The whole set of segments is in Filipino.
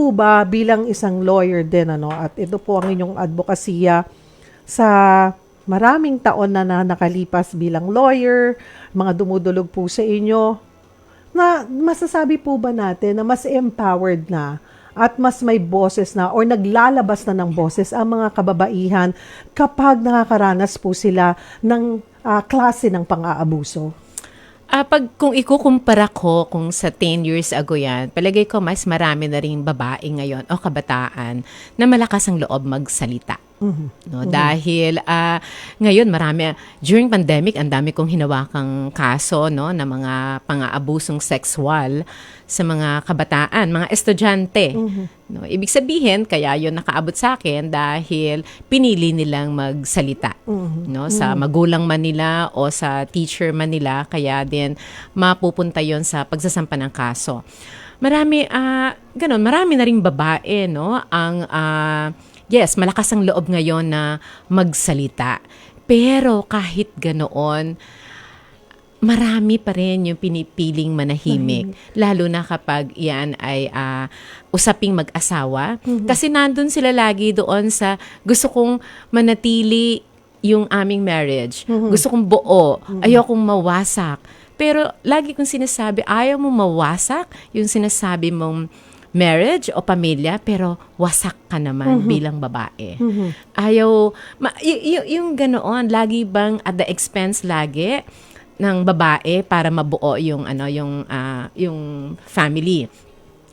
po ba bilang isang lawyer din ano at ito po ang inyong advokasya sa maraming taon na, na nakalipas bilang lawyer, mga dumudulog po sa inyo, na masasabi po ba natin na mas empowered na at mas may boses na or naglalabas na ng boses ang mga kababaihan kapag nakakaranas po sila ng ah, klase ng pang-aabuso? Ah, pag kung ikukumpara ko kung sa 10 years ago yan, palagay ko mas marami na rin babae ngayon o kabataan na malakas ang loob magsalita. No, dahil ah, ngayon marami during pandemic ang dami kong hinawakang kaso no ng mga pang-aabusong sexual sa mga kabataan, mga estudyante. No, ibig sabihin kaya 'yon nakaabot sa akin dahil pinili nilang magsalita. No, sa magulang man nila o sa teacher man nila kaya din mapupunta 'yon sa pagsasampa ng kaso. Marami ah ganun, marami na ring babae no ang ah, yes, malakas ang loob ngayon na magsalita. Pero kahit ganoon, marami pa rin yung pinipiling manahimik. Lalo na kapag yan ay ah, usaping mag-asawa. Kasi nandun sila lagi doon sa gusto kong manatili yung aming marriage. Gusto kong buo. Ayokong mawasak. Pero lagi kong sinasabi, ayaw mo mawasak yung sinasabi mong marriage o pamilya, pero wasak ka naman bilang babae. Ayaw, ma, y- y- yung ganoon, lagi bang at the expense lagi ng babae para mabuo yung ano yung ah, yung family.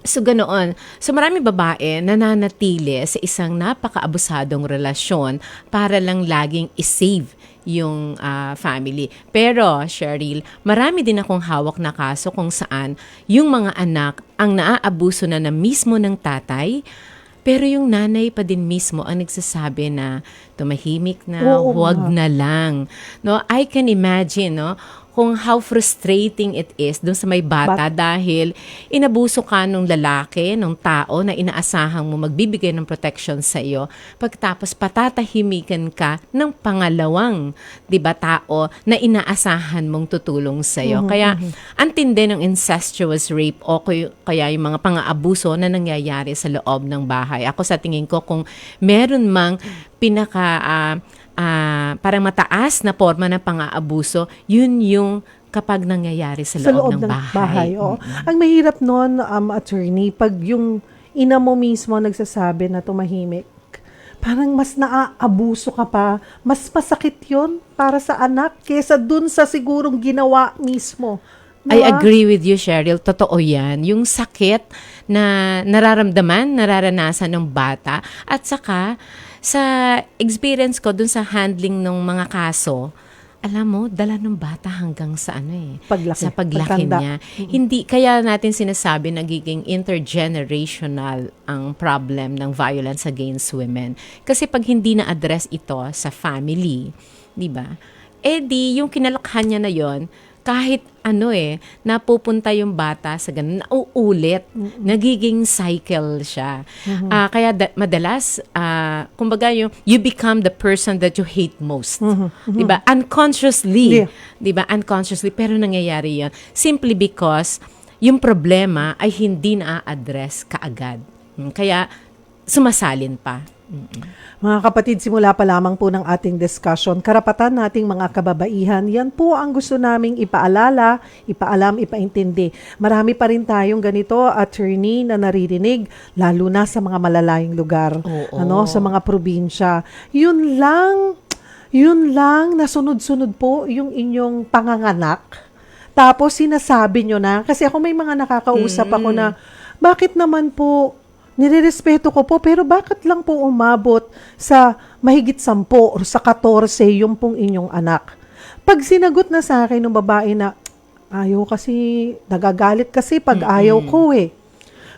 So ganoon. So marami babae nananatili sa isang napakaabusadong relasyon para lang laging isave yung ah, family. Pero, Cheryl, marami din akong hawak na kaso kung saan yung mga anak ang naaabuso na na mismo ng tatay, pero yung nanay pa din mismo ang nagsasabi na tumahimik na, Oo huwag nga. na lang. No, I can imagine, no, kung how frustrating it is dun sa may bata dahil inabuso ka nung lalaki, nung tao na inaasahang mo magbibigay ng protection sa iyo, pagtapos patatahimikan ka ng pangalawang, 'di ba, tao na inaasahan mong tutulong sa iyo. Kaya ang tindi ng incestuous rape o kay- kaya yung mga pang-aabuso na nangyayari sa loob ng bahay. Ako sa tingin ko kung meron mang pinaka ah, ah, parang mataas na forma ng pang-aabuso, yun yung kapag nangyayari sa loob, ng, bahay. oo. Ang mahirap noon, um, attorney, pag yung ina mo mismo nagsasabi na tumahimik, parang mas naaabuso ka pa, mas masakit yon para sa anak kesa dun sa sigurong ginawa mismo. I Diba? agree with you, Cheryl. Totoo yan. Yung sakit na nararamdaman, nararanasan ng bata. At saka, sa experience ko dun sa handling ng mga kaso, alam mo, dala ng bata hanggang sa ano eh. Paglaki, Sa paglaki pagtanda. niya. Hindi, kaya natin sinasabi nagiging intergenerational ang problem ng violence against women. Kasi pag hindi na-address ito sa family, di ba? Eh di, yung kinalakhan niya na yon kahit ano eh, napupunta yung bata sa ganun, nauulit, nagiging cycle siya. Ah, kaya da- madalas, ah, kumbaga yung, you become the person that you hate most. Di ba? Unconsciously. Yeah. Di ba? Unconsciously. Pero nangyayari yun. Simply because yung problema ay hindi na-address kaagad. Mm, Kaya sumasalin pa. Mga kapatid, simula pa lamang po ng ating discussion, karapatan nating mga kababaihan, yan po ang gusto naming ipaalala, ipaalam, ipaintindi. Marami pa rin tayong ganito, attorney, na naririnig, lalo na sa mga malalayong lugar, Oo. ano, sa mga probinsya. Yun lang, yun lang, nasunod-sunod po yung inyong panganganak. Tapos sinasabi nyo na, kasi ako may mga nakakausap ako na, bakit naman po Nirerespeto ko po, pero bakit lang po umabot sa mahigit sampo o sa 14 yung pong inyong anak? Pag sinagot na sa akin ng babae na, ayaw kasi, nagagalit kasi pag ayaw ko eh.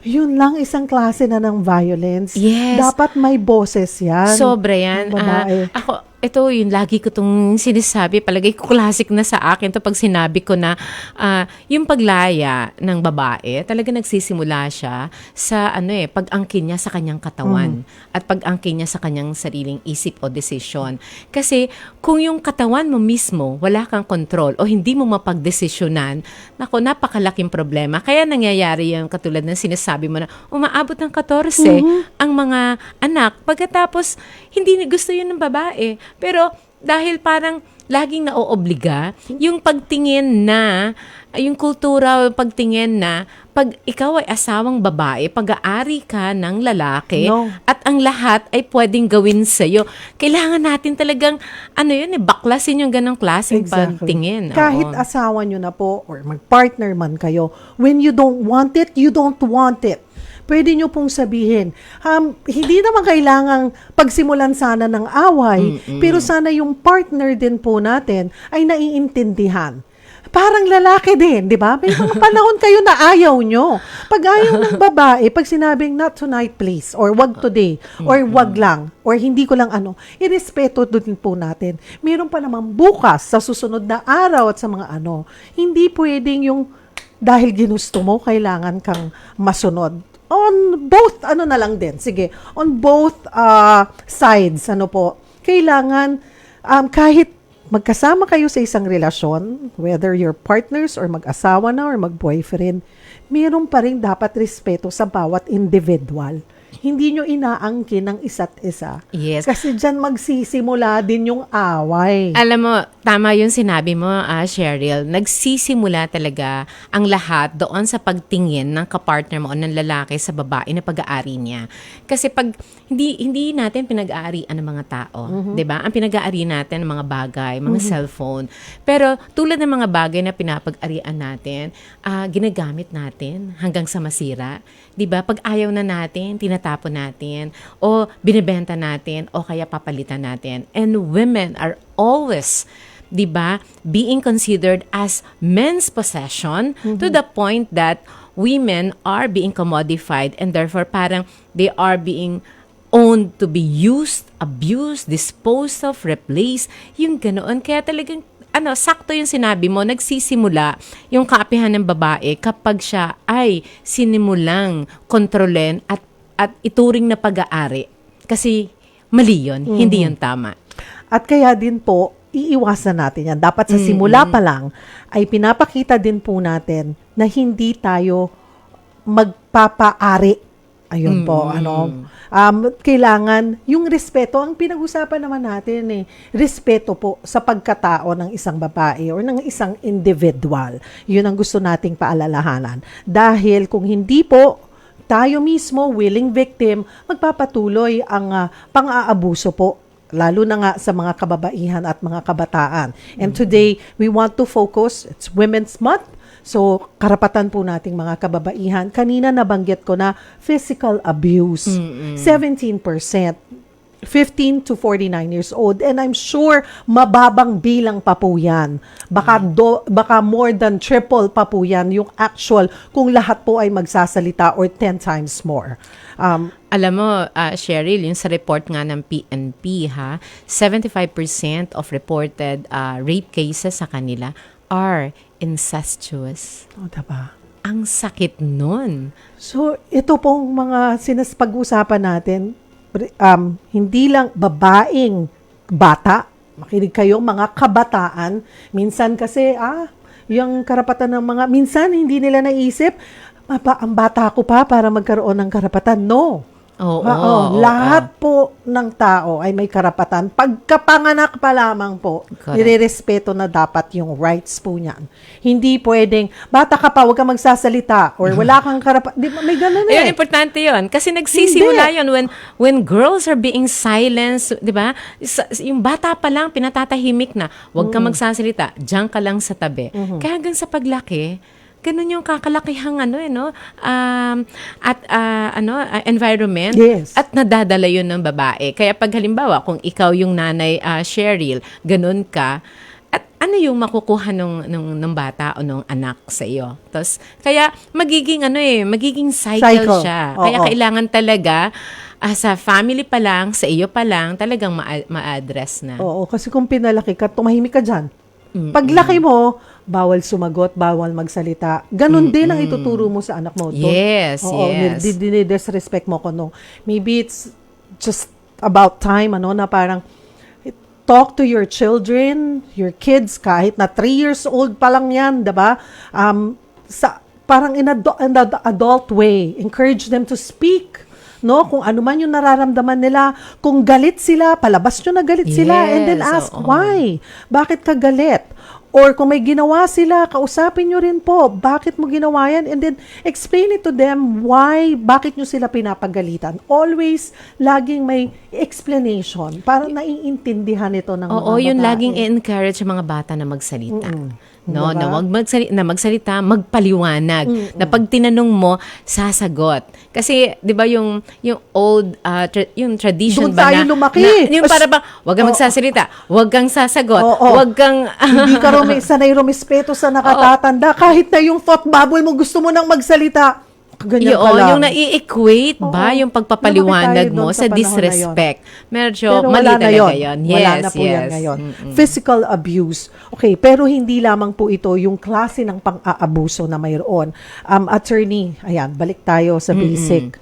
Yun lang isang klase na ng violence. Yes. Dapat may boses yan. Sobra yan. Ah, ako, ito yung lagi ko itong sinasabi, palagay ko classic na sa akin to pag sinabi ko na ah, yung paglaya ng babae, talaga nagsisimula siya sa ano eh, pag-angkin niya sa kanyang katawan at pag-angkin niya sa kanyang sariling isip o desisyon. Kasi kung yung katawan mo mismo, wala kang control o hindi mo mapagdesisyonan, nako, napakalaking problema. Kaya nangyayari yung katulad ng sinasabi mo na umaabot ng 14 ang mga anak. Pagkatapos, hindi gusto yun ng babae. Pero dahil parang laging naoobliga, yung pagtingin na, yung kultura, yung pagtingin na, pag ikaw ay asawang babae, pag-aari ka ng lalaki, No. at ang lahat ay pwedeng gawin sa'yo. Kailangan natin talagang, ano yun eh, baklasin yung ganong klaseng pagtingin. Oo. Kahit asawa nyo na po or mag-partner man kayo, when you don't want it, you don't want it. Pwede nyo pong sabihin, um, hindi naman kailangang pagsimulan sana ng away, pero sana yung partner din po natin ay naiintindihan. Parang lalaki din, di ba? May mga panahon kayo na ayaw nyo. Pag ayaw ng babae, pag sinabing not tonight please, or wag today, or wag lang, or hindi ko lang ano, irespeto din po natin. Meron pa naman bukas sa susunod na araw at sa mga ano. Hindi pwedeng yung dahil ginusto mo, kailangan kang masunod. On both, ano na lang din, sige, on both uh, sides, ano po, kailangan um, kahit magkasama kayo sa isang relasyon, whether you're partners or mag-asawa na or mag-boyfriend, meron pa rin dapat respeto sa bawat individual. Hindi nyo inaangkin ng isa't isa. Yes. Kasi dyan magsisimula din yung away. Alam mo, tama yung sinabi mo, ah, Cheryl. Nagsisimula talaga ang lahat doon sa pagtingin ng kapartner mo o ng lalaki sa babae na pag-aari niya. Kasi pag hindi hindi natin pinag-aarian ng mga tao, 'di ba? Ang pinag-aari natin ng mga bagay, mga cellphone. Pero tulad ng mga bagay na pinapag-arian natin, ah, ginagamit natin hanggang sa masira. 'Di ba? Pag ayaw na natin, tinatapon natin o binebenta natin o kaya papalitan natin. And women are always 'di ba, being considered as men's possession to the point that women are being commodified and therefore parang they are being owned to be used, abused, disposed of, replaced, yung ganoon. Kaya talagang ano, sakto yung sinabi mo, nagsisimula yung kaapihan ng babae kapag siya ay sinimulang kontrolin at, at ituring na pag-aari. Kasi mali yun, hindi yun tama. At kaya din po, iiwasan natin yan. Dapat sa simula pa lang, ay pinapakita din po natin na hindi tayo magpapaari. Ayun po, ano. Um, kailangan, yung respeto, ang pinag-usapan naman natin eh, respeto po sa pagkatao ng isang babae or ng isang individual. Yun ang gusto nating paalalahanan. Dahil kung hindi po, tayo mismo, willing victim, magpapatuloy ang ah, pang-aabuso po lalo na nga sa mga kababaihan at mga kabataan. And today, we want to focus, it's Women's Month, so karapatan po nating mga kababaihan. Kanina nabanggit ko na physical abuse, 17%. 15 to 49 years old and I'm sure mababang bilang pa po yan. Baka, do, baka more than triple pa po yan yung actual kung lahat po ay magsasalita or 10 times more. Um, Alam mo, ah, Cheryl, yung sa report nga ng PNP, ha, 75% of reported ah, rape cases sa kanila are incestuous. o diba? Ang sakit nun. So, ito pong mga sinas pag-usapan natin, um, hindi lang babaeng bata, makinig kayo, mga kabataan, minsan kasi, ah, yung karapatan ng mga, minsan hindi nila naisip, "Mapa, ang bata ko pa para magkaroon ng karapatan. No. Oo. Oo, oo, lahat po ng tao ay may karapatan. Pagkapanganak pa lamang po, Correct. nirerespeto na dapat yung rights po niyan. Hindi pwedeng, bata ka pa, huwag ka magsasalita, or wala kang karapatan. Di ba, may ganun Ayun, eh. importante yun. Kasi nagsisimula yun when, when girls are being silenced, di ba? Sa- Yung bata pa lang, pinatatahimik na. Huwag ka magsasalita. Diyan ka lang sa tabi. Kaya hanggang sa paglaki, ganun yung kakalakihang ano eh, no? Um, at ah, ano, ah, environment. Yes. At nadadala yun ng babae. Kaya pag halimbawa, kung ikaw yung nanay ah, Cheryl, ganun ka, at ano yung makukuha nung, nung, nung bata o nung anak sa iyo? Tapos, kaya magiging ano eh, magiging cycle, Cycle. siya. Oo. Kaya kailangan talaga ah, sa family pa lang, sa iyo pa lang, talagang ma- ma-address na. Oo, kasi kung pinalaki ka, tumahimik ka dyan. Paglaki mo, bawal sumagot, bawal magsalita. Ganon din ang ituturo mo sa anak mo. Don't- Yes, Oo, yes. ni- disrespect mo ko no. Maybe it's just about time ano na parang talk to your children, your kids kahit na 3 years old pa lang 'yan, 'di ba? Um sa parang in, adu- in the adult way, encourage them to speak. No, kung ano man yung nararamdaman nila, kung galit sila, palabas nyo na galit sila and then Yes, ask oo. why? Bakit ka galit? Or kung may ginawa sila, kausapin nyo rin po, bakit mo ginawa yan? And then, explain it to them why, bakit nyo sila pinapagalitan. Always, laging may explanation para naiintindihan ito ng Oo, mga yun babae. laging i-encourage mga bata na magsalita. No, Diba? na wag magsalita, na magsalita, magpaliwanag. Na pag tinanong mo, sasagot. Kasi 'di ba yung yung old ah, tra- yung tradition Doon ba tayo na, lumaki. na- yung As- para bang wag kang Oo. magsasalita, wag kang sasagot, Oo. wag kang Hindi ka rin sanay rumispeto sa nakatatanda. Kahit na yung thought bubble mo, gusto mo nang magsalita. Ganyan Yun, lang. yung nai-equate ba Oo. yung pagpapaliwanag Lumaki tayo mo doon sa sa panahon disrespect? Medyo mali wala na talaga yun. yun. wala Yes, na po yes. yan ngayon. Mm-mm. Physical abuse. Okay, pero hindi lamang po ito yung klase ng pang-aabuso na mayroon. Um, attorney, ayan, balik tayo sa basic.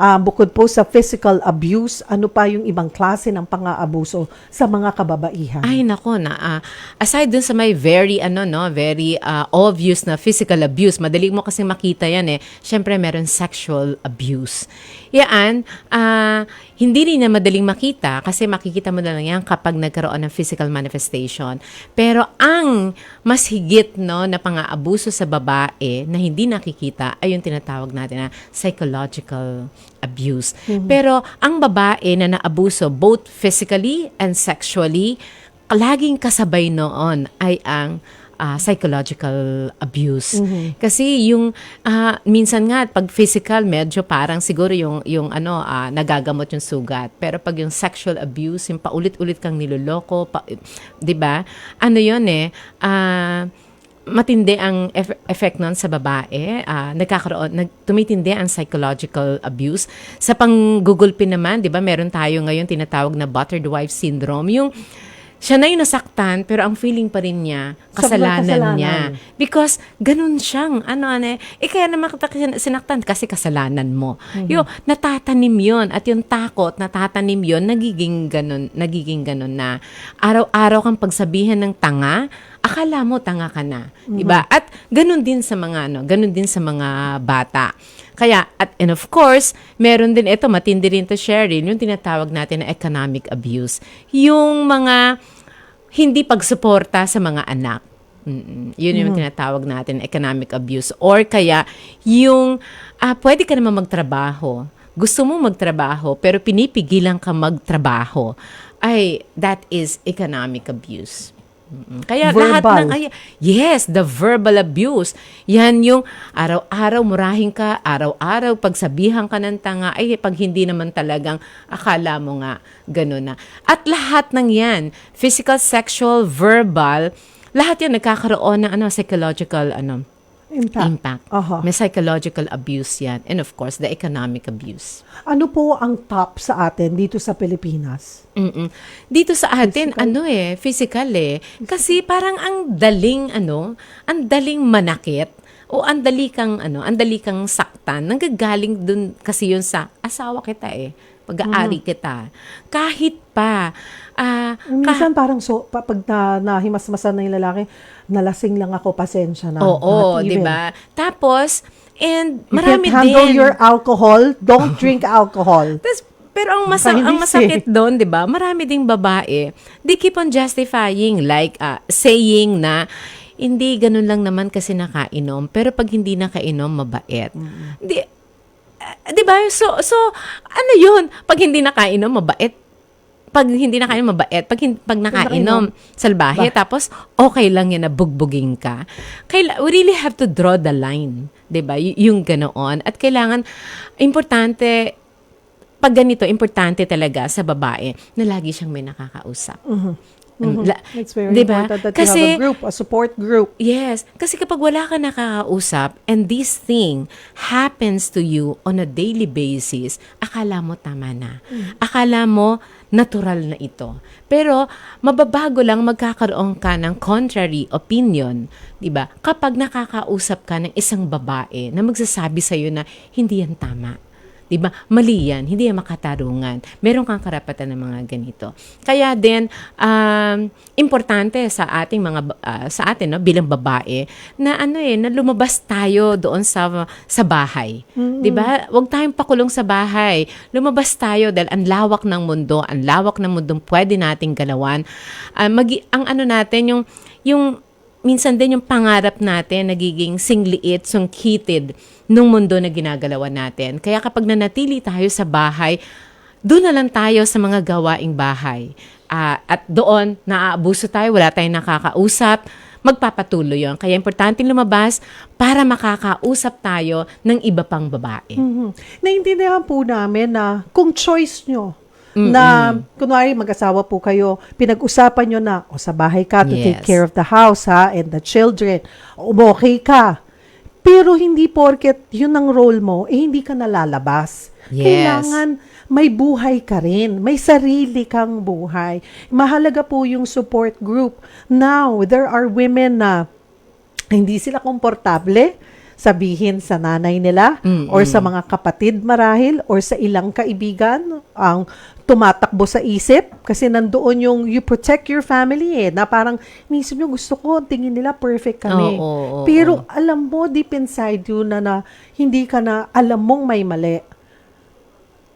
Um, bukod po sa physical abuse, ano pa yung ibang klase ng pang-aabuso sa mga kababaihan? Ay nako na ah, aside dun sa may very ano no, very ah, obvious na physical abuse, madali mo kasi makita 'yan eh. Syempre meron sexual abuse. Yan, ah, hindi rin na madaling makita kasi makikita mo na lang yan kapag nagkaroon ng physical manifestation. Pero ang mas higit no na pang-aabuso sa babae na hindi nakikita ay yung tinatawag natin na psychological abuse. Pero ang babae na naabuso both physically and sexually, laging kasabay noon ay ang ah, psychological abuse. Kasi yung ah, minsan nga pag physical medyo parang siguro yung yung ano ah, nagagamot yung sugat. Pero pag yung sexual abuse, yung paulit-ulit kang niloloko, pa, 'di ba? Ano 'yon eh? ah, matindi ang eff- effect nun sa babae. Ah, nagkakaroon, nag, tumitindi ang psychological abuse. Sa pang-Google Pin naman, di ba, meron tayo ngayon tinatawag na buttered wife syndrome. Yung siya na yung nasaktan, pero ang feeling pa rin niya, kasalanan, kasalanan. niya. Because, ganun siyang, ano, ano, eh, eh kaya naman kita sin- sinaktan kasi kasalanan mo. Yo, natatanim yon at yung takot, natatanim yon nagiging ganun, nagiging ganun na araw-araw kang pagsabihan ng tanga, akala mo tanga ka na, 'di ba? At ganun din sa mga ano, ganun din sa mga bata. Kaya at and of course, meron din ito matindi rin to Sheryl, yung tinatawag natin na economic abuse. Yung mga hindi pagsuporta sa mga anak. Mm-mm. Yun yung tinatawag natin economic abuse or kaya yung ah, pwede ka naman magtrabaho. Gusto mo magtrabaho pero pinipigilan ka magtrabaho. Ay that is economic abuse. Kaya lahat Verbal. ng ay, yes, the verbal abuse. Yan yung araw-araw murahin ka, araw-araw pagsabihan ka ng tanga, ay pag hindi naman talagang akala mo nga gano'n na. At lahat ng yan, physical, sexual, verbal, lahat yan nagkakaroon ng ano, psychological ano, Impact. impact. Aha. May psychological abuse yan. And of course, the economic abuse. Ano po ang top sa atin dito sa Pilipinas? Mm-mm. Dito sa atin, ano eh, physical eh. Kasi parang ang daling, ano, ang daling manakit o ang dali kang, ano, ang dali kang saktan. Nanggagaling dun kasi yun sa asawa kita eh. Pag-aari kita. Kahit pa, ka- Minsan parang so, pa- pag na, nahimasmasan na yung lalaki, nalasing lang ako, pasensya na. oo, di ba? Tapos, and You marami can't handle din. your alcohol, don't drink alcohol. Tas, pero ang, masa- ang eh. masakit doon, 'di ba? Marami ding babae, they keep on justifying like ah, saying na hindi ganun lang naman kasi nakainom, pero pag hindi nakainom mabait. Di ah, 'di ba? So so ano 'yun? Pag hindi nakainom mabait. Pag hindi nakainom mabait, pag hin- pag nakainom salbahe tapos okay lang yan na bugbugin ka. Kaila, we really have to draw the line, 'di ba? Y- yung ganoon at kailangan importante pag ganito, importante talaga sa babae na lagi siyang may nakakausap. La- It's very Diba? important that Kasi- you have a group, a support group. Yes, kasi kapag wala ka nakakausap and this thing happens to you on a daily basis, akala mo tama na. Akala mo natural na ito. Pero mababago lang magkakaroon ka ng contrary opinion, 'di ba? Kapag nakakausap ka ng isang babae na magsasabi sa na hindi yan tama. 'Di ba? Mali yan, hindi yan makatarungan. Meron kang karapatan ng mga ganito. Kaya din um, importante sa ating mga ah, sa atin no bilang babae na ano eh na lumabas tayo doon sa sa bahay. 'Di ba? Huwag tayong pakulong sa bahay. Lumabas tayo dahil ang lawak ng mundo, ang lawak ng mundo pwede nating galawan. Ah, magi- ang ano natin yung yung minsan din yung pangarap natin nagiging singliit, sungkitid nung mundo na ginagalawan natin. Kaya kapag nanatili tayo sa bahay, doon na lang tayo sa mga gawaing bahay. Ah, at doon, naaabuso tayo, wala tayong nakakausap, magpapatuloy yon. Kaya importante lumabas para makakausap tayo ng iba pang babae. Mhm. Naintindihan po namin na kung choice nyo, na kunwari mag-asawa po kayo, pinag-usapan nyo na, o sa bahay ka to take Yes. care of the house ha, and the children, umokay ka. Pero hindi porket yun ang role mo, eh hindi ka nalalabas. Yes. Kailangan may buhay ka rin. May sarili kang buhay. Mahalaga po yung support group. Now, there are women na hindi sila komportable sabihin sa nanay nila or sa mga kapatid marahil or sa ilang kaibigan ang tumatakbo sa isip kasi nandoon yung you protect your family eh na parang nisip nyo gusto ko tingin nila perfect kami Oo, oo, oo. pero alam mo deep inside you na, na hindi ka na alam mong may mali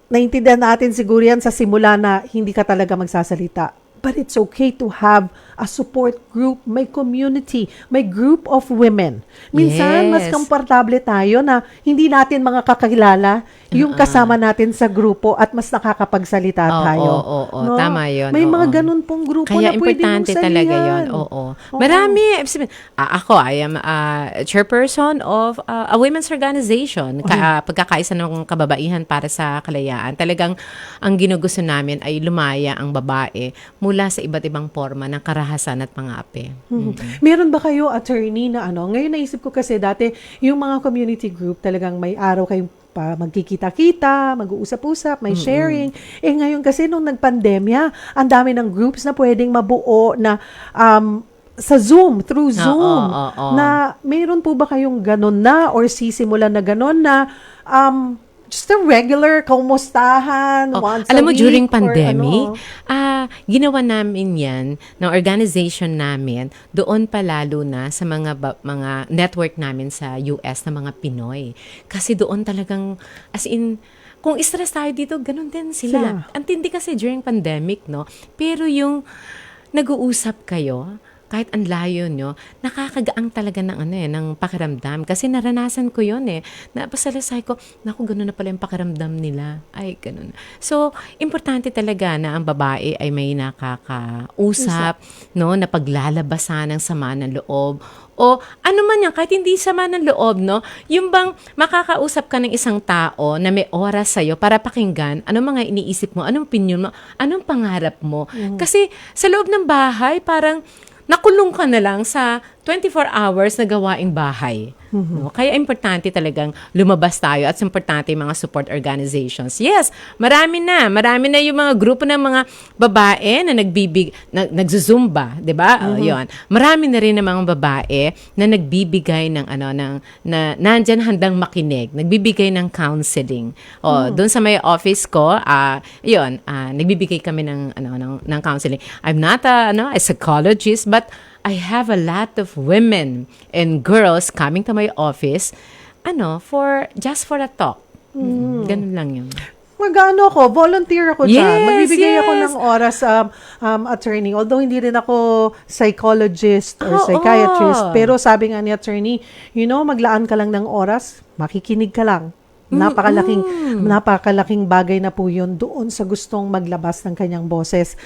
naintindihan natin siguro yan sa simula na hindi ka talaga magsasalita. But it's okay to have a support group, may community, may group of women. Minsan, mas Yes. komportable tayo na hindi natin mga kakilala yung kasama natin sa grupo at mas nakakapagsalita Oo, tayo. oo, oo. Tama yun, May mga oo. ganun pong grupo Kaya na pwede mong importante talaga salihan. yon. Oo. Marami. ibig sabihin, ah, ako, I am a chairperson of ah, a women's organization. Ka, ah, pagkakaisa ng kababaihan para sa kalayaan. Talagang ang ginugusto namin ay lumaya ang babae mula sa iba't ibang forma ng karahasan at pangapi. Mhm. Meron ba kayo attorney na ano? Ngayon naisip ko kasi dati yung mga community group talagang may araw kayong pa magkikita-kita, mag-uusap-usap, may sharing. Eh ngayon kasi nung nagpandemya, ang dami ng groups na pwedeng mabuo na um, sa Zoom, through Zoom. oo, oo. Na mayroon po ba kayong ganun na or sisimulan na ganun na um, just a regular kaumustahan Oh, once alam a mo, week during pandemic, ano? ah ginawa namin yan ng organization namin doon pa lalo na sa mga ba- mga network namin sa US na mga Pinoy. Kasi doon talagang, as in, kung stress tayo dito, ganun din sila. Sila. Ang tindi kasi during pandemic, no? Pero yung nag-uusap kayo, kahit ang layo nyo, nakakagaang talaga ng ano eh, ng pakiramdam. Kasi naranasan ko yon eh. Napasalasay ko, naku, ganun na pala yung pakiramdam nila. Ay, ganun. So, importante talaga na ang babae ay may nakakausap, no, na paglalabasan ng sama ng loob. O ano man yan, kahit hindi sama ng loob, no, yung bang makakausap ka ng isang tao na may oras sa'yo para pakinggan, ano mga iniisip mo, anong opinion mo, anong pangarap mo. Kasi sa loob ng bahay, parang nakulong ka na lang sa 24 hours na gawaing bahay. No? Kaya importante talagang lumabas tayo at importante yung mga support organizations. Yes, marami na. Marami na yung mga grupo ng mga babae na nagbibig, na, nagzuzumba, di ba? Oh, yun. Marami na rin ng mga babae na nagbibigay ng ano, ng, na nandyan handang makinig, nagbibigay ng counseling. O, doon sa may office ko, ah, yun, ah, nagbibigay kami ng, ano, ng, ng counseling. I'm not a, ano, a psychologist, but I have a lot of women and girls coming to my office, ano, for, just for a talk. Mm. Ganun lang yun. Mag-ano ako, volunteer ako dyan. Yes, Magbibigay ako yes. ng oras um, um, attorney. Although hindi rin ako psychologist or Oo. psychiatrist. Pero sabi nga ni attorney, you know, maglaan ka lang ng oras, makikinig ka lang. Napakalaking, napakalaking bagay na po yun doon sa gustong maglabas ng kanyang boses.